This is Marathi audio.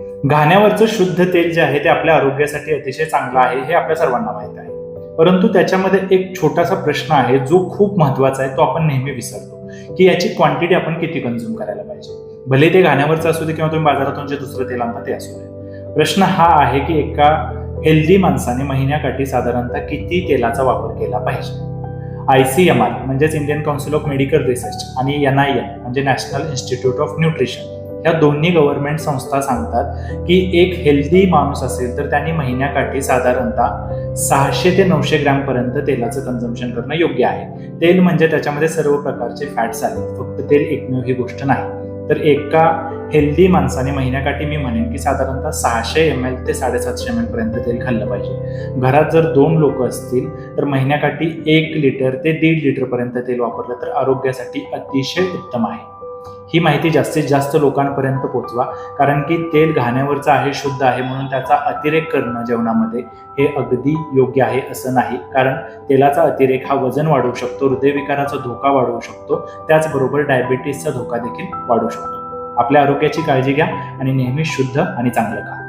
घाण्यावरचं शुद्ध तेल जे आहे ते आपल्या आरोग्यासाठी अतिशय चांगलं आहे हे आपल्या सर्वांना माहीत आहे. परंतु त्याच्यामध्ये एक छोटासा प्रश्न आहे जो खूप महत्त्वाचा आहे तो आपण नेहमी विसरतो की याची क्वांटिटी आपण किती कन्झ्युम करायला पाहिजे. भले ते घाण्यावरचं असू दे किंवा तुम्ही बाजारातून जे दुसरं तेल आणता ते असू दे. प्रश्न हा आहे की एका हेल्दी माणसाने महिन्याकाठी साधारणतः किती तेलाचा वापर केला पाहिजे? आय सी एम आर म्हणजेच Indian council of medical research आणि एन आय एम म्हणजे नॅशनल इन्स्टिट्यूट ऑफ न्यूट्रिशन या दोन्ही गव्हर्नमेंट संस्था सांगतात की एक हेल्दी माणूस असेल तर त्यांनी महिन्याकाठी साधारणतः सहाशे ते नऊशे ग्रॅमपर्यंत तेलाचं कन्झम्पशन करणं योग्य आहे. तेल म्हणजे त्याच्यामध्ये सर्व प्रकारचे फॅट्स आहेत. फक्त तेल एकमेव ही गोष्ट नाही. तर एका हेल्दी माणसाने महिन्याकाठी मी म्हणेन की साधारणतः सहाशे एम एल ते साडेसातशे एम एल पर्यंत तेल खाल्लं पाहिजे. घरात जर दोन लोक असतील तर महिन्याकाठी एक लिटर ते दीड लिटरपर्यंत तेल वापरलं तर आरोग्यासाठी अतिशय उत्तम आहे. ही माहिती जास्तीत जास्त लोकांपर्यंत पोचवा कारण की तेल घाण्यावरचं आहे शुद्ध आहे म्हणून त्याचा अतिरेक करणं जेवणामध्ये हे अगदी योग्य आहे असं नाही. कारण तेलाचा अतिरेक हा वजन वाढवू शकतो हृदयविकाराचा धोका वाढवू शकतो त्याचबरोबर डायबिटीसचा धोका देखील वाढू शकतो. आपल्या आरोग्याची काळजी घ्या आणि नेहमी शुद्ध आणि चांगलं खा.